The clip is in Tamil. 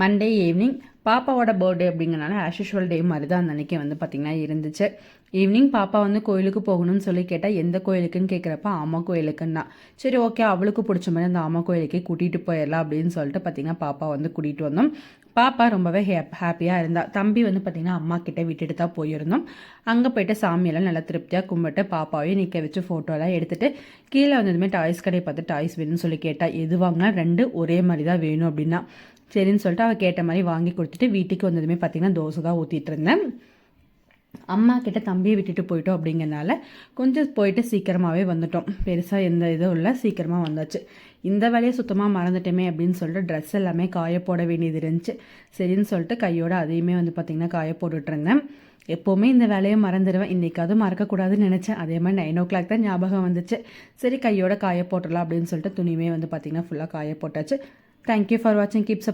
மண்டே ஈவினிங் பாப்பாவோட பர்த்டே அப்படிங்கிறனால ஆஸ் யூஷுவல் டே மாதிரி தான் அந்த வந்து பார்த்திங்கன்னா இருந்துச்சு. ஈவினிங் பாப்பா வந்து கோயிலுக்கு போகணும்னு சொல்லி கேட்டால் எந்த கோயிலுக்குன்னு கேட்குறப்ப ஆமா கோயிலுக்குன்னா. சரி ஓகே அவளுக்கு பிடிச்ச மாதிரி அந்த ஆமா கோயிலுக்கே கூட்டிகிட்டு போயிடலாம் அப்படின்னு சொல்லிட்டு பார்த்திங்கன்னா பாப்பா வந்து கூட்டிகிட்டு வந்தோம். பாப்பா ரொம்பவே ஹேப் ஹாப்பியாக இருந்தா. தம்பி வந்து பார்த்திங்கன்னா அம்மா கிட்டே விட்டுட்டு தான் போயிருந்தோம். அங்கே போயிட்டு சாமியெல்லாம் நல்லா திருப்தியாக கும்பிட்டு பாப்பாவையும் நிற்க வச்சு ஃபோட்டோலாம் எடுத்துகிட்டு கீழே வந்ததுமே டாய்ஸ் கடையை பார்த்து டாய்ஸ் வேணும்னு சொல்லி கேட்டால் எது வாங்கினா ரெண்டு ஒரே மாதிரி தான் வேணும் அப்படின்னா. சரின்னு சொல்லிட்டு அவள் கேட்ட மாதிரி வாங்கி கொடுத்துட்டு வீட்டுக்கு வந்ததுமே பார்த்திங்கன்னா தோசை தான் ஊற்றிட்டு இருந்தேன் அம்மா கிட்ட தம்பியை விட்டுட்டு போயிட்டோம் அப்படிங்கிறனால கொஞ்சம் போயிட்டு சீக்கிரமாகவே வந்துட்டோம். பெருசாக எந்த இதுவும் இல்லை சீக்கிரமாக வந்தாச்சு. இந்த வேலையை சுத்தமாக மறந்துட்டோமே அப்படின்னு சொல்லிட்டு ட்ரெஸ் எல்லாமே காய போட வேண்டியது இருந்துச்சு. சரின்னு சொல்லிட்டு கையோட அதையுமே வந்து பார்த்திங்கன்னா காய போட்டுட்ருந்தேன் எப்போவுமே இந்த வேலையை மறந்துடுவேன். இன்றைக்காவது மறக்கக்கூடாதுன்னு நினச்சேன். அதே மாதிரி நைன் ஓ கிளாக் தான் ஞாபகம் வந்துச்சு. சரி கையோட காய போட்டுடலாம் அப்படின்னு சொல்லிட்டு துணியுமே வந்து பார்த்திங்கன்னா ஃபுல்லாக காய போட்டாச்சு. தேங்க்யூ ஃபார் வாட்சிங் கீப்ஸ்